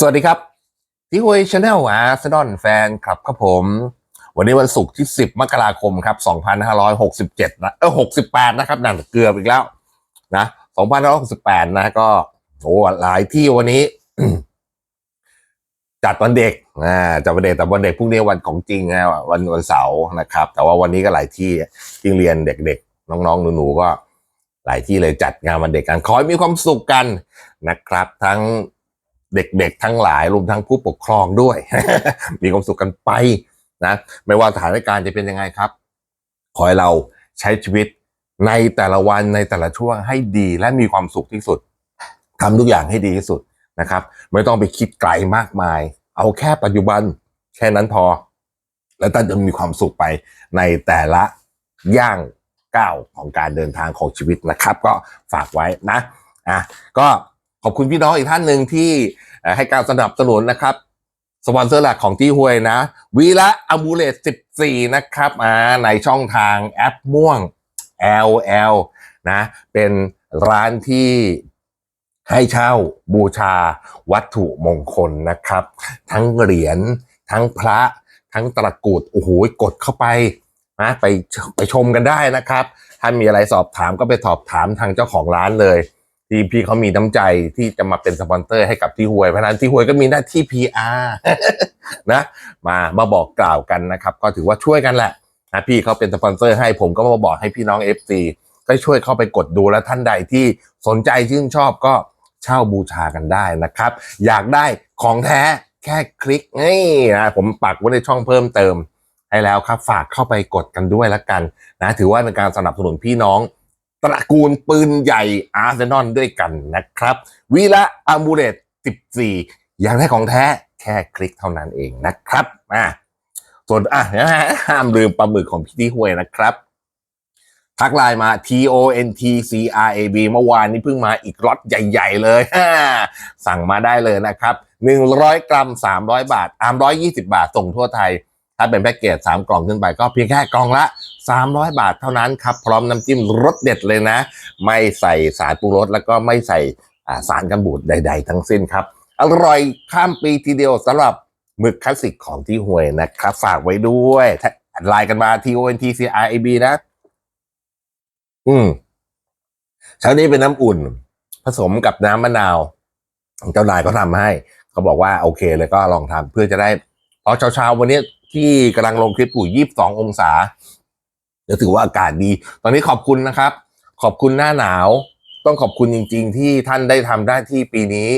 สวัสดีครับที่ฮวยชาแนลอาร์เซนอลแฟนครับครับผม วันนี้วันศุกร์ที่ 10 มกราคมครับ 2567 นะเออ68 นะครับนั่นเกือบอีกแล้ว นะ2568 นะ ก็โอ้หลายที่วันนี้ จัดวันเด็กอ่าจัดวันเด็กแต่วันเด็กพรุ่งนี้วันของจริงนะวันวันเสาร์นะครับ แต่ว่าวันนี้ก็หลายที่ที่เรียนเด็กๆ น้องๆหนูๆก็ หลายที่เลยจัดงานวันเด็กกันขอให้มีความสุขกันนะครับ ทั้ง เด็กๆทั้งหลายรวมทั้งผู้ปกครองด้วย มีความสุขกันไปนะไม่ว่าสถานการณ์จะเป็นยังไงครับขอให้เราใช้ชีวิตในแต่ละวันในแต่ละช่วงให้ดีและมีความสุขที่สุดทำทุกอย่างให้ดีที่สุดนะครับ ไม่ต้องไปคิดไกลมากมาย เอาแค่ปัจจุบันแค่นั้นพอ แล้วท่านจะมีความสุขไปในแต่ละย่างก้าวของการเดินทางของชีวิตนะครับ ก็ฝากไว้นะอะก็ อบคุณพี่น้องอีกท่านหนึ่งที่ให้การสนับสนุนนะครับ สปอนเซอร์หลักของที่หวยนะ วีละอมูเลต14 นะครับอ่าในช่องทางแอปม่วง LL นะ เป็นร้านที่ให้เช่าบูชาวัตถุมงคลนะครับ ทั้งเหรียญทั้งพระ ทั้งตะกรุดโอ้โหกดเข้าไปนะไปไปชมกันได้นะครับ ถ้ามีอะไรสอบถามก็ไปสอบถามทางเจ้าของร้านเลย ที่พี่เขามีน้ำใจที่จะมาเป็นสปอนเซอร์ให้กับที่หวย เพราะฉะนั้นที่หวยก็มีหน้าที่ PR นะมามาบอกกล่าวกันนะครับ ก็ถือว่าช่วยกันแหละนะพี่เขาเป็นสปอนเซอร์ให้ผมก็มาบอกให้พี่น้อง FC ก็ช่วยเข้าไปกดดูแล้วท่านใดที่สนใจชื่นชอบก็เช่าบูชากันได้นะครับ อยากได้ของแท้แค่คลิกนี่นะผมปักไว้ในช่องเพิ่มเติมให้แล้วครับ ฝากเข้าไปกดกันด้วยละกันนะถือว่าเป็นการสนับสนุนพี่น้อง ตระกูลปืนใหญ่อาร์เซนอลด้วยกันนะครับวีละอามูเลต14 อยากได้ของแท้แค่คลิกเท่านั้นเองนะครับอะส่วนอะนะฮะห้ามลืมปลาหมึกของพี่ที่ห่วยนะครับ ทักไลน์มา T O N T C R A B เมื่อวานนี้เพิ่งมาอีกล็อตใหญ่ ๆ เลย สั่งมาได้เลยนะครับ 100 กรัม 300 บาทอาม120 บาทส่งทั่วไทย ถ้าเป็นแพ็กเกจ3 กล่องขึ้นไปก็เพียงแค่กล่องละ 300 บาทเท่านั้นครับ พร้อมน้ำจิ้มรสเด็ดเลยนะ ไม่ใส่สารปรุงรสแล้วก็ไม่ใส่สารกันบูดใด ๆ ทั้งสิ้นครับ อร่อยข้ามปีทีเดียวสำหรับหมึกคลาสสิกของที่ห่วยนะครับ ฝากไว้ด้วยไลน์กันมา T O N T C R A B นะ อืมเช้านี้เป็นน้ำอุ่น ผสมกับน้ำมะนาว เจ้านายเขาทำให้ เขาบอกว่าโอเคเลยก็ลองทำเพื่อจะได้เพราะเช้าๆวันนี้ ที่กำลังลงคลิปอยู่ยี่สิบสององศาเดี๋ยวถือว่าอากาศดี ตอนนี้ขอบคุณนะครับ ขอบคุณหน้าหนาว ต้องขอบคุณจริง ๆ ที่ท่านได้ทำหน้าที่ปีนี้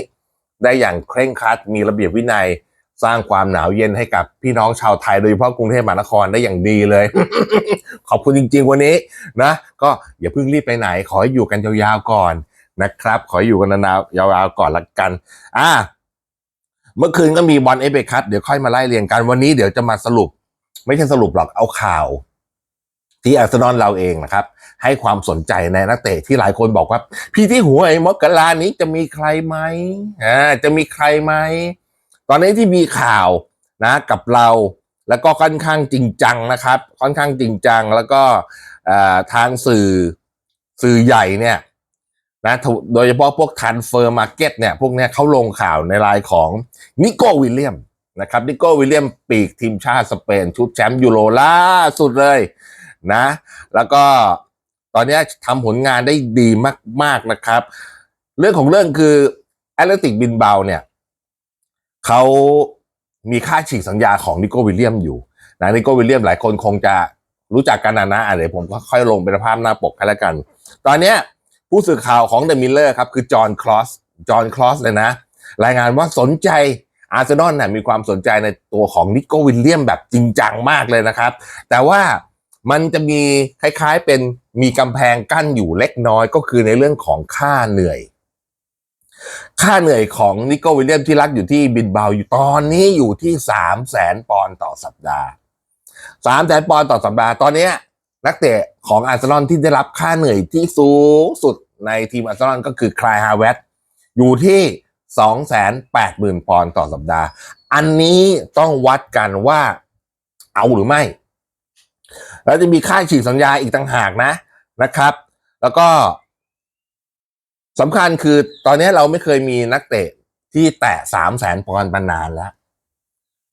ได้อย่างเคร่งครัด มีระเบียบวินัย สร้างความหนาวเย็นให้กับพี่น้องชาวไทยโดยเฉพาะกรุงเทพมหานครได้อย่างดีเลย ขอบคุณจริง ๆ วันนี้นะ ก็อย่าเพิ่งรีบไปไหน ขอให้อยู่กันยาวๆก่อนนะครับ ขออยู่กันนานๆยาวๆก่อนละกัน อ่า เมื่อคืนก็มีบอลเอฟเอคัพเดี๋ยวค่อยมาไล่เรียงกัน วันนี้เดี๋ยวจะมาสรุป ไม่ใช่สรุปหรอกเอาข่าว ที่อาร์เซนอลเราเองนะครับ ให้ความสนใจในนักเตะที่หลายคนบอกว่า พี่ที่หัวไอ้มกรานี้จะมีใครไหมอ่าจะมีใครไหมตอนนี้ที่มีข่าวนะ กับเราแล้วก็ค่อนข้างจริงจังนะครับ ค่อนข้างจริงจัง แล้วก็อ่อทางสื่อสื่อใหญ่เนี่ย นะโดยเฉพาะพวก transfer market เนี่ยพวกเนี้ยเขาลงข่าวในรายของนิโก้วิลเลียมนะครับนิโก้วิลเลียมปีกทีมชาติสเปน ชุดแชมป์ยูโรล่าสุดเลยนะ แล้วก็ตอนนี้ทำผลงานได้ดีมาก ๆนะครับ เรื่องของเรื่องคือแอตเลติกบินเบาเนี่ยเขามีค่าฉีกสัญญาของนิโก้วิลเลียมอยู่นะนิโก้วิลเลียมหลายคนคงจะรู้จักกันนะนะอะเดี๋ยวผมก็ค่อยลงเป็นภาพหน้าปกให้แล้วกัน ตอนเนี้ย ผู้สื่อข่าวของเดอะมิลเลอร์ครับคือจอห์นคลอสจอห์นคลอสเลยนะ รายงานว่าสนใจอาร์เซนอลเนี่ยมีความสนใจในตัวของนิโก้วิลเลียมแบบจริงจังมากเลยนะครับ แต่ว่ามันจะมีคล้ายๆเป็นมีกำแพงกั้นอยู่เล็กน้อยก็คือในเรื่องของค่าเหนื่อย ค่าเหนื่อยของนิโก้วิลเลียมที่รักอยู่ที่บินเบาอยู่ตอนนี้อยู่ที่สามแสนปอนด์ต่อสัปดาห์สามแสนปอนด์ต่อสัปดาห์ตอนเนี้ย นักเตะของอาร์เซนอลที่ได้รับค่าเหนื่อยที่สูงสุดในทีมอาร์เซนอลก็คือคลายฮาเวตอยู่ที่สองแสนแปดหมื่นปอนด์ต่อสัปดาห์ อันนี้ต้องวัดกันว่าเอาหรือไม่ แล้วจะมีค่าฉีกสัญญาอีกต่างหากนะนะครับ แล้วก็สำคัญคือตอนนี้เราไม่เคยมีนักเตะที่แตะสามแสนปอนด์มานานแล้ว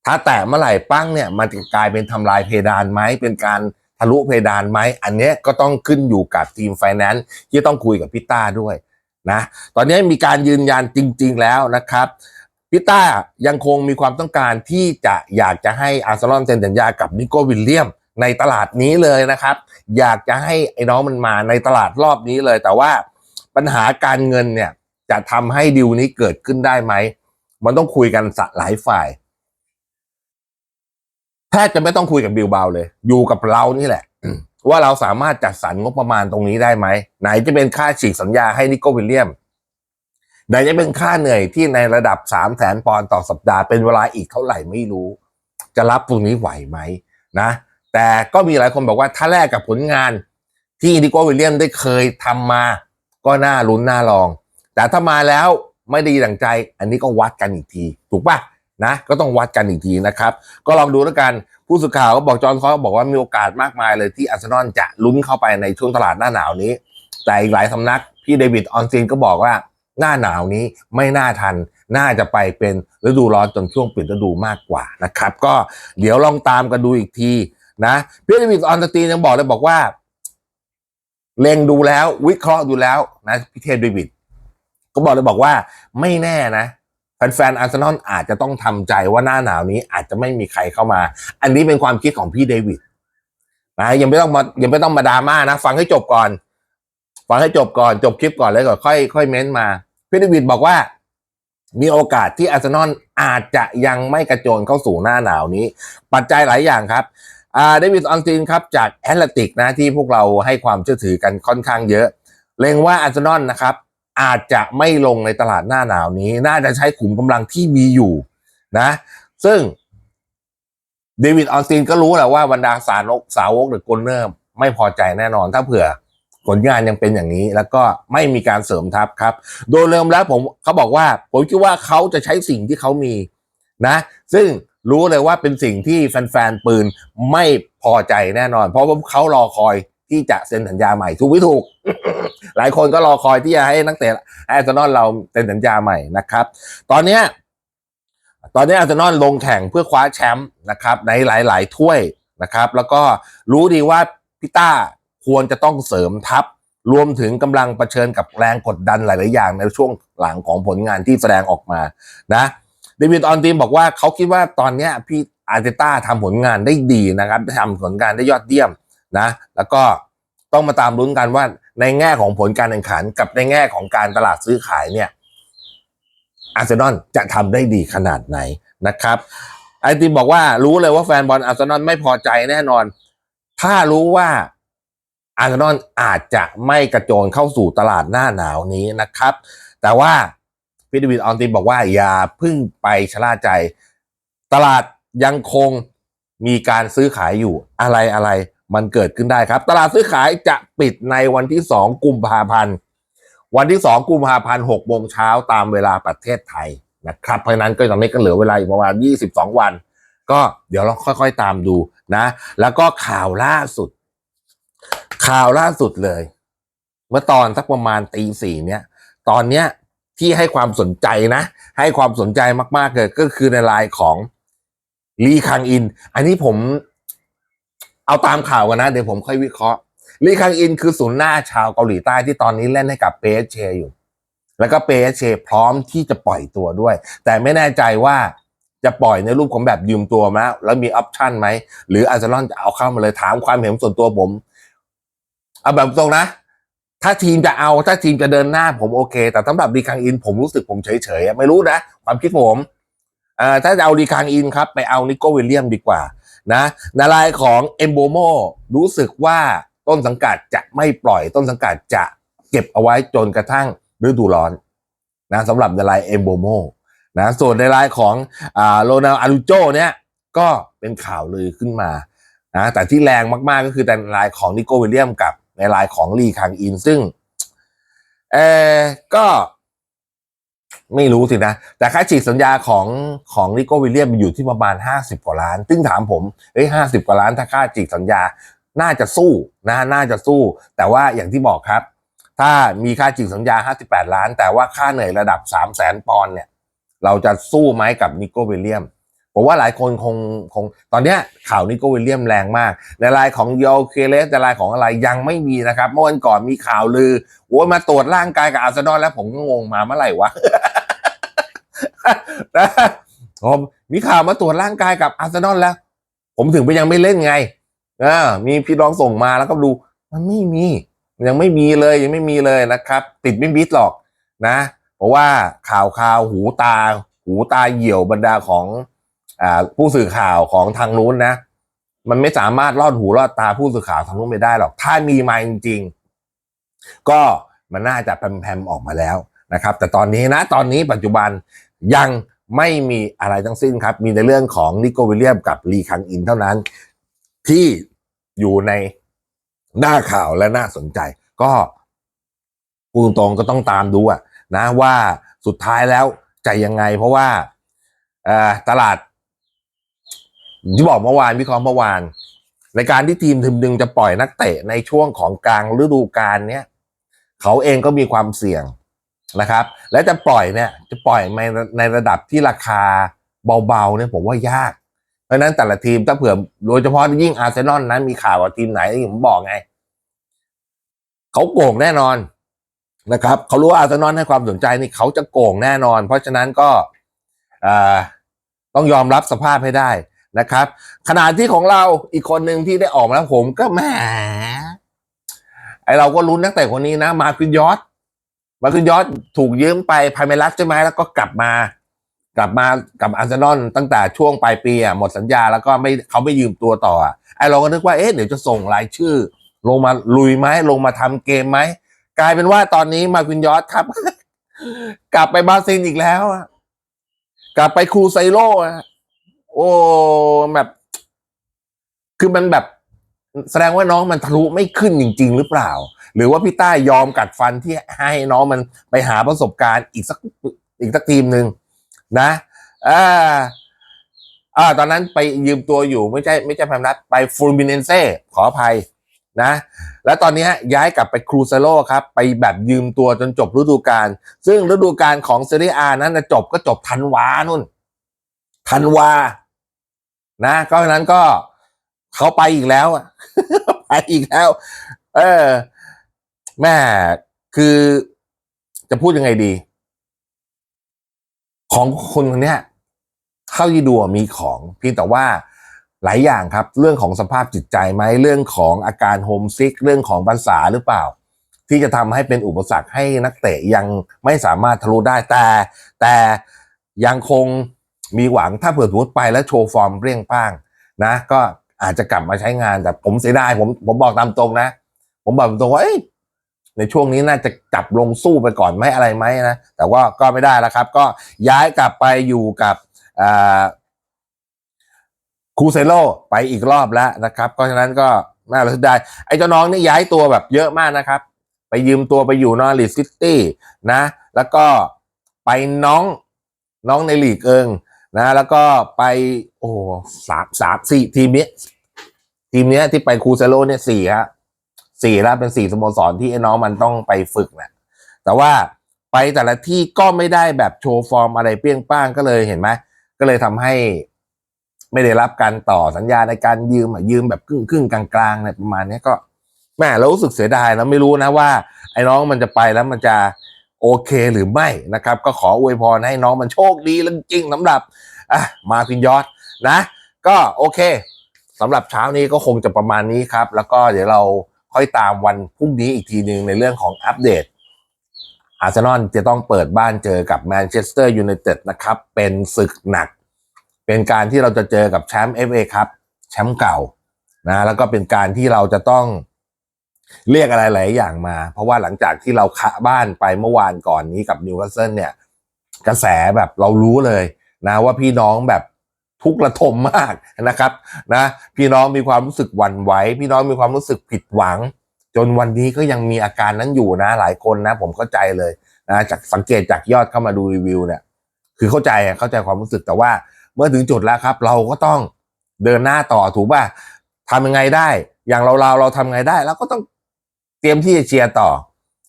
ถ้าแตะเมื่อไหร่ปั้งเนี่ย มันจะกลายเป็นทำลายเพดานไหมเป็นการ ทะลุเพดานไหมอันนี้ก็ต้องขึ้นอยู่กับทีมไฟแนนซ์ที่ต้องคุยกับพี่ต้าด้วยนะตอนนี้มีการยืนยันจริง ๆ แล้วนะครับพี่ต้ายังคงมีความต้องการที่จะอยากจะให้อาร์เซนอลเซ็นสัญญากับนิโก้วิลเลียมในตลาดนี้เลยนะครับ อยากจะให้ไอ้น้องมันมาในตลาดรอบนี้เลย แต่ว่าปัญหาการเงินเนี่ยจะทำให้ดิวนี้เกิดขึ้นได้ไหม มันต้องคุยกันสหลายฝ่าย แทบจะไม่ต้องคุยกับบิลเบาเลย อยู่กับเรานี่แหละ ว่าเราสามารถจัดสรรงบประมาณตรงนี้ได้ไหม ไหนจะเป็นค่าฉีกสัญญาให้นิโก้วิลเลียม ไหนจะเป็นค่าเหนื่อยที่ในระดับสามแสนปอนด์ต่อสัปดาห์เป็นเวลาอีกเท่าไหร่ไม่รู้ จะรับตรงนี้ไหวไหมนะ แต่ก็มีหลายคนบอกว่าถ้าแลกกับผลงานที่นิโก้วิลเลียมได้เคยทำมา ก็น่าลุ้นน่าลอง แต่ถ้ามาแล้วไม่ดีดังใจ อันนี้ก็วัดกันอีกที ถูกปะ นะก็ต้องวัดกันอีกทีนะครับ ก็ลองดูแล้วกันผู้สื่อข่าวก็บอกจอห์นคอสบอกว่ามีโอกาสมากมายเลยที่อาร์เซนอลจะลุ้นเข้าไปในช่วงตลาดหน้าหนาวนี้ แต่อีกหลายสำนักพี่เดวิดออนซินก็บอกว่าหน้าหนาวนี้ไม่น่าทัน น่าจะไปเป็นฤดูร้อนจนช่วงปิดฤดูมากกว่านะครับ ก็เดี๋ยวลองตามกันดูอีกทีนะพี่เดวิดออนสตีนยังบอกเลยบอกว่า เล็งดูแล้ววิเคราะห์ดูแล้วนะพี่เทพเดวิดก็บอกเลยบอกว่าไม่แน่นะ แฟนๆอาร์เซนอลอาจจะต้องทำใจว่าหน้าหนาวนี้อาจจะไม่มีใครเข้ามา อันนี้เป็นความคิดของพี่เดวิดนะยังไม่ต้องมายังไม่ต้องมาดราม่านะ ฟังให้จบก่อน ฟังให้จบก่อนจบคลิปก่อนเลยก่อนค่อยค่อยเม้นมา พี่เดวิดบอกว่า มีโอกาสที่อาร์เซนอลอาจจะยังไม่กระโจนเข้าสู่หน้าหนาวนี้ ปัจจัยหลายอย่างครับอ่าเดวิดออนตินครับจากแอตเลติกนะที่พวกเราให้ความเชื่อถือกันค่อนข้างเยอะ เลงว่าอาร์เซนอลนะครับ อาจจะไม่ลงในตลาดหน้าหนาวนี้ น่าจะใช้ขุมกำลังที่มีอยู่นะ ซึ่งเดวิดออนตินก็รู้แหละว่าบรรดาสาวกสาวกหรือกลเนอร์ไม่พอใจแน่นอนถ้าเผื่อผลงานยังเป็นอย่างนี้ แล้วก็ไม่มีการเสริมทัพครับ โดยเริ่มแล้วผมเขาบอกว่า ผมคิดว่าเขาจะใช้สิ่งที่เขามีนะ ซึ่งรู้เลยว่าเป็นสิ่งที่แฟนๆปืนไม่พอใจแน่นอน เพราะว่าเขารอคอย ที่จะเซ็นสัญญาใหม่ถูกไม่ถูก หลายคนก็รอคอยที่จะให้นักเตะอาร์เซนอลเราเซ็นสัญญาใหม่นะครับ ตอนเนี้ยตอนนี้อาร์เซนอลลงแข่งเพื่อคว้าแชมป์นะครับ ในหลาย ๆ ถ้วยนะครับ แล้วก็รู้ดีว่าพิต้าควรจะต้องเสริมทัพ รวมถึงกำลังเผชิญกับแรงกดดันหลาย ๆ อย่างในช่วงหลังของผลงานที่แสดงออกมานะเดวิดออนตีมบอกว่าเขาคิดว่าตอนนี้พี่อาร์เตต้าทำผลงานได้ดีนะครับทำผลงานได้ยอดเยี่ยม นะ แล้วก็ต้องมาตามลุ้นกันว่าในแง่ของผลการแข่งขันกับในแง่ของการตลาดซื้อขายเนี่ยอาร์เซนอลจะทำได้ดีขนาดไหนนะครับไอติมบอกว่ารู้เลยว่าแฟนบอลอาร์เซนอลไม่พอใจแน่นอน ถ้ารู้ว่าอาร์เซนอลอาจจะไม่กระโจนเข้าสู่ตลาดหน้าหนาวนี้นะครับ แต่ว่าพี่เดวิดออนตินบอกว่าอย่าพึ่งไปชะล่าใจ ตลาดยังคงมีการซื้อขายอยู่อะไรอะไร มันเกิดขึ้นได้ครับ ตลาดซื้อขายจะปิดในวันที่ 2 กุมภาพันธ์ วันที่ 2 กุมภาพันธ์6โมงเช้าตามเวลาประเทศไทยนะครับ เพราะนั้นก็ตอนนี้ก็เหลือเวลาอีกประมาณ 22 วัน ก็เดี๋ยวเราค่อยๆตามดูนะ แล้วก็ข่าวล่าสุด ข่าวล่าสุดเลย เมื่อตอนสักประมาณตีสี่เนี่ยตอนเนี้ยที่ให้ความสนใจนะ ให้ความสนใจมากๆเลยก็คือในไลน์ของลีคังอิน อันนี้ผม เอาตามข่าวกันนะ เดี๋ยวผมค่อยวิเคราะห์ลีคังอินคือศูนย์หน้าชาวเกาหลีใต้ที่ตอนนี้เล่นให้กับเปเชอยู่ แล้วก็เปเชพร้อมที่จะปล่อยตัวด้วย แต่ไม่แน่ใจว่าจะปล่อยในรูปของแบบยืมตัวมาแล้วมีออปชั่นไหม หรืออาร์เซนอลจะเอาเข้ามาเลยถามความเห็นส่วนตัวผม เอาแบบตรงนะ ถ้าทีมจะเอาถ้าทีมจะเดินหน้าผมโอเค แต่สำหรับดีคังอินผมรู้สึกผมเฉยๆไม่รู้นะ ความคิดผม ถ้าจะเอาดีคังอินครับ ไปเอานิโก้วิลเลียมดีกว่านะในรายของเอมโบโมรู้สึกว่าต้นสังกัดจะไม่ปล่อยต้นสังกัดจะเก็บเอาไว้จนกระทั่งฤดูร้อนนะสำหรับในรายเอมโบโมนะส่วนในรายของโรนัลอารูโจเนี่ยก็เป็นข่าวลือขึ้นมานะแต่ที่แรงมาก ๆ ก็คือในรายของนิโกวิลเลียมกับในรายของลีคังอินซึ่งเออก็ ไม่รู้สินะ แต่ค่าฉีกสัญญาของของนิโก้วิลเลียมอยู่ที่ประมาณ 50 กว่าล้าน ซึ่งถามผมเอ้ยห้าสิบกว่าล้านถ้าค่าฉีกสัญญาน่าจะสู้นะน่าจะสู้ แต่ว่าอย่างที่บอกครับ ถ้ามีค่าฉีกสัญญา 58 ล้าน แต่ว่าค่าเหนื่อยระดับ 3 0 0แสนปอนด์เนี่ยเราจะสู้ไหมกับนิโก้วิลเลียมผมว่าหลายคนคงคงตอนนี้ข่าวนิโก้วิลเลียมแรงมาก ในรายของโยเคเลสในรายของอะไรยังไม่มีนะครับ เมื่อวันก่อนมีข่าวลือโอ้ยมาตรวจร่างกายกับอาร์เซนอลแล้วผมก็งงมาเมื่อไหร่วะ นะผมมีข่าวมาตรวจร่างกายกับอาร์เซนอลแล้ว ผมถึงไปยังไม่เล่นไงอ่ามีพี่น้องส่งมาแล้วก็ดู มันไม่มี ยังไม่มีเลยยังไม่มีเลยนะครับ ติดไม่มิดหรอกนะ เพราะว่าข่าวข่าวหูตา หูตาเหี่ยวบรรดาของอ่าผู้สื่อข่าวของทางนู้นนะ มันไม่สามารถลอดหูลอดตาผู้สื่อข่าวทางนู้นไปได้หรอก ถ้ามีมาจริงๆก็มันน่าจะแพมๆออกมาแล้วนะครับ แต่ตอนนี้นะตอนนี้ปัจจุบัน ยังไม่มีอะไรทั้งสิ้นครับ มีในเรื่องของนิโกวิลเลียมกับลีคังอินเท่านั้น ที่อยู่ในหน้าข่าวและน่าสนใจ ก็พูดตรงก็ต้องตามดูอะนะว่าสุดท้ายแล้วจะยังไง เพราะว่าตลาดที่บอกเมื่อวานวิเคราะห์เมื่อวานในการที่ทีมทีมหนึ่งจะปล่อยนักเตะในช่วงของกลางฤดูกาลเนี้ยเขาเองก็มีความเสี่ยง นะครับ และจะปล่อยเนี่ยจะปล่อยในในระดับที่ราคาเบาๆเนี่ยผมว่ายาก เพราะฉะนั้นแต่ละทีมถ้าเผื่อโดยเฉพาะยิ่งอาร์เซนอลนั้นมีข่าวกับทีมไหนที่ผมบอกไงเขาโก่งแน่นอนนะครับเขารู้ว่าอาร์เซนอลให้ความสนใจนี่เขาจะโก่งแน่นอน เพราะฉะนั้นก็ต้องยอมรับสภาพให้ได้นะครับขณะที่ของเราอีกคนหนึ่งที่ได้ออกมาแล้วผมก็แหมไอเราก็ลุ้นนักเตะคนนี้นะ มาคือยอด มาคือยอดถูกยืมไปพาเมลัสใช่ไหมแล้วก็กลับมา กลับมากับอาร์เซนอลตั้งแต่ช่วงปลายปีอะหมดสัญญาแล้วก็ไม่เขาไม่ยืมตัวต่ออะไอเราก็นึกว่าเอ๊ะเดี๋ยวจะส่งรายชื่อ ลงมาลุยไหมลงมาทำเกมไหมกลายเป็นว่าตอนนี้มาคุณยอดครับ กลับไปบราซิลอีกแล้วอะกลับไปครูไซโลอะโอ้แบบ คือมันแบบ แสดงว่าน้องมันทะลุไม่ขึ้นจริง ๆ หรือเปล่า หรือว่าพี่ต้ายยอมกัดฟันที่ให้น้องมันไปหาประสบการณ์อีกสักอีกสักทีมหนึ่งนะอ่าอ่าตอนนั้นไปยืมตัวอยู่ไม่ใช่ไม่ใช่พมนัดไปฟูมิเนเซ่ขออภัยนะ แล้วตอนนี้ย้ายกลับไปครูเซโลครับ ไปแบบยืมตัวจนจบฤดูกาลซึ่งฤดูกาลของเซเรียอานั้นนะจบก็จบธันวานุ่นธันวา นะก็ฉะนั้นก็ เขาไปอีกแล้วอะไปอีกแล้ว เออแม่คือจะพูดยังไงดี ของคนคนเนี้ยเท่าที่ดูมีของเพียงแต่ว่าหลายอย่างครับ เรื่องของสภาพจิตใจไหมเรื่องของอาการโฮมซิกเรื่องของภาษาหรือเปล่า ที่จะทำให้เป็นอุปสรรคให้นักเตะยังไม่สามารถทะลุได้แต่ แต่ยังคงมีหวังถ้าเผื่อสมมติไปแล้วโชว์ฟอร์มเปรี้ยงป้าง นะ ก็ อาจจะกลับมาใช้งานแต่ผมเสียดายผมผมบอกตามตรงนะ ผมบอกตรงว่าในช่วงนี้น่าจะจับลงสู้ไปก่อนไหมอะไรไหมนะแต่ว่าก็ไม่ได้แล้วครับ ก็ย้ายกลับไปอยู่กับคูเซโลไปอีกรอบแล้วนะครับเพราะฉะนั้นก็น่าเสียดายไอ้เจ้าน้องนี่ย้ายตัวแบบเยอะมากนะครับ ไปยืมตัวไปอยู่นอริสซิตี้นะ แล้วก็ไปน้องน้องในลีกเอิง นะแล้วก็ไปโอ้สามสามสี่ทีมนี้ทีมเนี้ยที่ไปคูเซโลเนี่ยสี่ฮะสี่แล้วเป็นสี่สโมสรที่ไอ้น้องมันต้องไปฝึกนะแต่ว่าไปแต่ละที่ก็ไม่ได้แบบโชว์ฟอร์มอะไรเปี้ยงป้างก็เลยเห็นไหมก็เลยทำให้ไม่ได้รับการต่อสัญญาในการยืมยืมแบบครึ่งครึ่งๆกลางๆเนี่ยประมาณนี้ก็แม่เรารู้สึกเสียดายแล้วไม่รู้นะว่า ไอ้น้องมันจะไปแล้วมันจะ โอเคหรือไม่นะครับ ก็ขออวยพรให้น้องมันโชคดีล้วจริงๆสำหรับอะมาพินยอดนะ ก็โอเคสำหรับเช้านี้ก็คงจะประมาณนี้ครับ แล้วก็เดี๋ยวเราค่อยตามวันพรุ่งนี้อีกทีหนึ่งในเรื่องของอัปเดตอาร์เซนอลจะต้องเปิดบ้านเจอกับแมนเชสเตอร์ยูไนเต็ดนะครับ เป็นศึกหนัก เป็นการที่เราจะเจอกับแชมป์เอฟเอครับแชมป์เก่านะแล้วก็เป็นการที่เราจะต้อง เรียกอะไรหลายอย่างมา เพราะว่าหลังจากที่เราคะบ้านไปเมื่อวานก่อนนี้กับนิวคาสเซิลเนี่ย กระแสแบบเรารู้เลยนะว่าพี่น้องแบบทุกข์ระทมมากนะครับนะพี่น้องมีความรู้สึกหวั่นไหวพี่น้องมีความรู้สึกผิดหวัง จนวันนี้ก็ยังมีอาการนั้นอยู่นะ หลายคนนะ ผมเข้าใจเลยนะจากสังเกตจากยอดเข้ามาดูรีวิวเนี่ย คือเข้าใจเข้าใจความรู้สึกแต่ว่า เมื่อถึงจุดแล้วครับ เราก็ต้องเดินหน้าต่อถูกป่ะทำยังไงได้ อย่างเราเราเราทำไงได้เราก็ต้อง เตรียมที่จะเชียร์ต่อ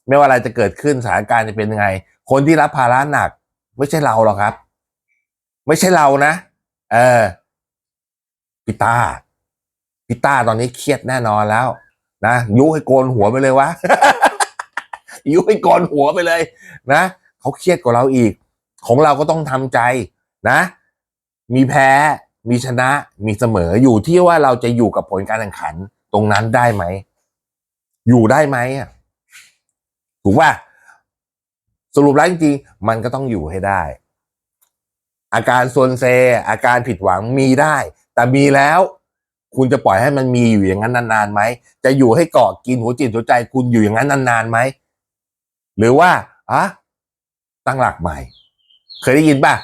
ไม่ว่าอะไรจะเกิดขึ้นสถานการณ์จะเป็นยังไง คนที่รับภาระหนัก ไม่ใช่เราหรอกครับ ไม่ใช่เรานะ เออพี่ต้าพี่ต้าตอนนี้เครียดแน่นอนแล้ว นะยุให้โกนหัวไปเลยวะยุให้โกนหัวไปเลย นะเขาเครียดกว่าเราอีก ของเราก็ต้องทำใจนะ มีแพ้มีชนะมีเสมออยู่ที่ว่าเราจะอยู่กับผลการแข่งขันตรงนั้นได้ไหม อยู่ได้ไหมอะถูกป่ะสรุปแล้วจริงๆมันก็ต้องอยู่ให้ได้ อาการโซนเซ อาการผิดหวังมีได้ แต่มีแล้ว คุณจะปล่อยให้มันมีอยู่อย่างนั้นนานๆไหมจะอยู่ให้เกาะกินหัวจิตหัวใจคุณอยู่อย่างนั้นนานๆไหมหรือว่าอะตั้งหลักใหม่ เคยได้ยินป่ะ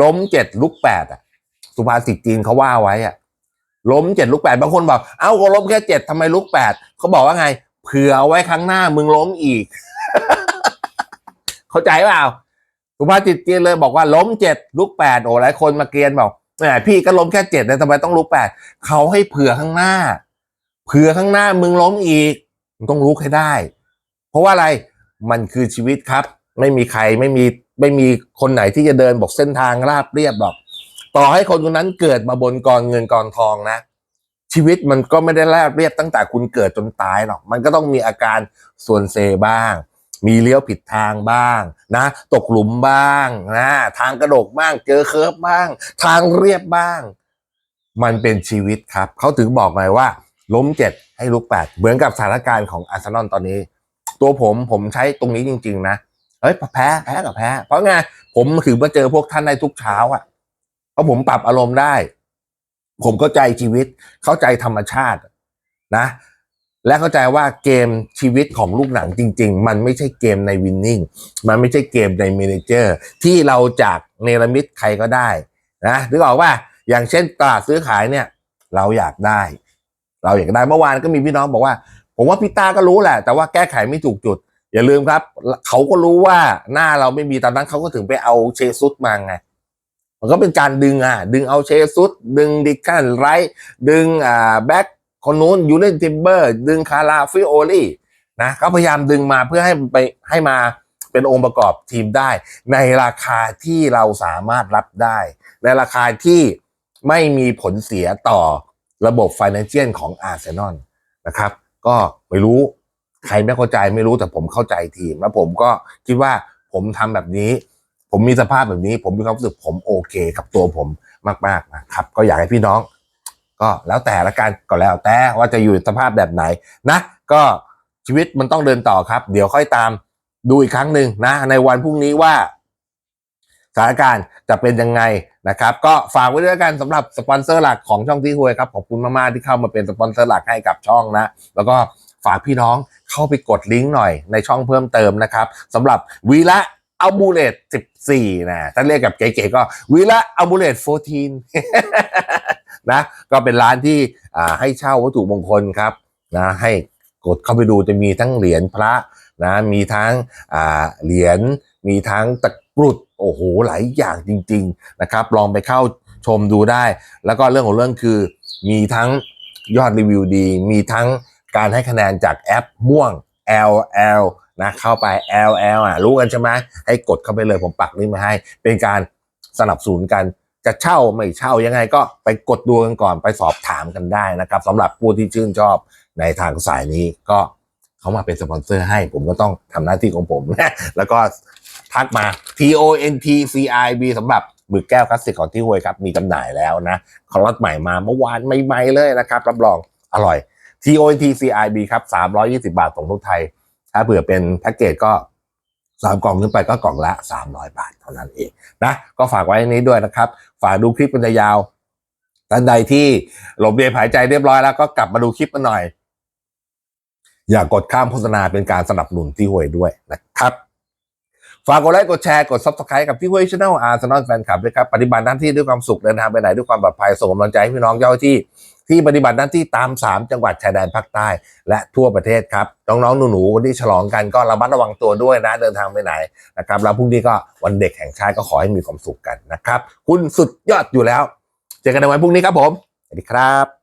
ล้มเจ็ดลุกแปดอะ สุภาษิตจีนเขาว่าไว้อะ ล้มเจ็ดลุกแปดบางคนบอก เอ้าก็ล้มแค่เจ็ดทำไมลุกแปดเขาบอกว่าไง เผื่อเอาไว้ครั้งหน้ามึงล้มอีก เข้าใจเปล่าสุภาษิตจีนเลยบอกว่าล้มเจ็ดลุกแปดโอ้หลายคนมาเกียนบอกแหมพี่ก็ล้มแค่เจ็ดนะทำไมต้องลุกแปดเขาให้เผื่อข้างหน้า เผื่อข้างหน้ามึงล้มอีกมึงต้องลุกให้ได้ เพราะว่าอะไรมันคือชีวิตครับ ไม่มีใครไม่มีไม่มีคนไหนที่จะเดินบอกเส้นทางราบเรียบหรอก ต่อให้คนคนนั้นเกิดมาบนกองเงินกองทองนะ ชีวิตมันก็ไม่ได้ราบเรียบตั้งแต่คุณเกิดจนตายหรอก มันก็ต้องมีอาการส่วนเซบ้าง มีเลี้ยวผิดทางบ้างนะ ตกหลุมบ้างนะทางกระโดกบ้าง เจอเคิร์ฟบ้าง ทางเรียบบ้าง มันเป็นชีวิตครับเขาถึงบอกไงว่า ล้มเจ็ดให้ลุกแปดเหมือนกับสถานการณ์ของอาร์เซนอลตอนนี้ ตัวผมผมใช้ตรงนี้จริง ๆ นะเฮ้ยแพ้แพ้กับแพ้ เพราะไงผมถือมาเจอพวกท่านได้ทุกเช้าอะเพราะผมปรับอารมณ์ได้ ผมเข้าใจชีวิต เข้าใจธรรมชาตินะ และเข้าใจว่าเกมชีวิตของลูกหนังจริง ๆ มันไม่ใช่เกมในวินนิ่งมันไม่ใช่เกมในเมเนเจอร์ ที่เราจากเนรมิตใครก็ได้นะนึกออกว่าอย่างเช่นตลาดซื้อขายเนี่ย เราอยากได้ เราอยากได้เมื่อวานก็มีพี่น้องบอกว่า ผมว่าพี่ตาก็รู้แหละ แต่ว่าแก้ไขไม่ถูกจุด อย่าลืมครับ เขาก็รู้ว่าหน้าเราไม่มีตอนนั้นเขาก็ถึงไปเอาเชซุสมาไง มันก็เป็นการดึงอะดึงเอาเชซุสดึงดิคันไรท์ดึงอ่าแบ็คคนนู้นยูเลนทิมเบอร์ ดึงคาราฟิโอลี่นะเขาพยายามดึงมาเพื่อให้ไปให้มาเป็นองค์ประกอบทีมได้ ในราคาที่เราสามารถรับได้ ในราคาที่ไม่มีผลเสียต่อระบบ Financial ของอาร์เซนอลนะครับ ก็ไม่รู้ใครไม่เข้าใจไม่รู้แต่ผมเข้าใจทีม แล้วผมก็คิดว่าผมทำแบบนี้ ผมมีสภาพแบบนี้ ผมมีความรู้สึกผมโอเคกับตัวผมมากๆนะครับ ก็อยากให้พี่น้อง ก็แล้วแต่ละกันก็แล้วแต่ว่าจะอยู่สภาพแบบไหนนะ ก็ชีวิตมันต้องเดินต่อครับ เดี๋ยวค่อยตามดูอีกครั้งหนึ่งนะ ในวันพรุ่งนี้ว่าสถานการณ์จะเป็นยังไงนะครับ ก็ฝากไว้ด้วยกันสำหรับสปอนเซอร์หลักของช่องที่หวยครับขอบคุณมากๆที่เข้ามาเป็นสปอนเซอร์หลักให้กับช่องนะ แล้วก็ฝากพี่น้องเข้าไปกดลิงก์หน่อยในช่องเพิ่มเติมนะครับสำหรับวีละ อัลบูเลต14 นะถ้าเรียกกับเก๋ๆก็วีละอัลบูเลต14 นะ ก็เป็นร้านที่ให้เช่าวัตถุมงคลครับนะให้กดเข้าไปดูจะมีทั้งเหรียญพระนะมีทั้งเหรียญมีทั้งตะกรุดโอ้โหหลายอย่างจริง ๆนะครับ ลองไปเข้าชมดูได้ แล้วก็เรื่องของเรื่องคือมีทั้งยอดรีวิวดี มีทั้งการให้คะแนนจากแอปม่วง LL นะเข้าไป LL อะรู้กันใช่ไหมให้กดเข้าไปเลยผมปักลิงก์มาให้ เป็นการสนับสนุนกันจะเช่าไม่เช่ายังไงก็ไปกดดูกันก่อนไปสอบถามกันได้นะครับสำหรับผู้ที่ชื่นชอบในทางสายนี้ก็เขามาเป็นสปอนเซอร์ให้ ผมก็ต้องทำหน้าที่ของผมนะแล้วก็ทักมา T O N T C I B สำหรับหมึกแก้วคลาสสิกของที่ห้วยครับ มีจำหน่ายแล้วนะคอร์สใหม่มาเมื่อวานใหม่ๆเลยนะครับ รับรองอร่อย T O N T C I B ครับ 320 บาทส่งทุกไทย ถ้าเผื่อเป็นแพ็กเกจก็สามกล่องขึ้นไปก็กล่องละ 300 บาทเท่านั้นเองนะก็ฝากไว้นี้ด้วยนะครับ ฝากดูคลิปเป็นยาวท่านใดที่หลบเรียนหายใจเรียบร้อยแล้วก็กลับมาดูคลิปกันหน่อย อย่ากกดข้ามโฆษณาเป็นการสนับสนุนที่ห่วยด้วยนะครับ ฝากกดไลค์กดแชร์กด subscribe กับที่ห่วยช anel อาร์เซนอลแฟนคลับด้วยครับ ปฏิบัติหน้าที่ด้วยความสุขเดินทางไปไหนด้วยความปลอดภัยส่งกำลังใจให้พี่น้องเจ้าที่ ที่ปฏิบัติหน้าที่ตาม 3 จังหวัดชายแดนภาคใต้ และทั่วประเทศครับ น้องๆหนูๆคนที่ฉลองกันก็ระมัดระวังตัวด้วยนะเดินทางไปไหนนะครับแล้วพรุ่งนี้ก็วันเด็กแห่งชาติก็ขอให้มีความสุขกันนะครับ คุณสุดยอดอยู่แล้ว เจอกันในวันพรุ่งนี้ครับผมสวัสดีครับ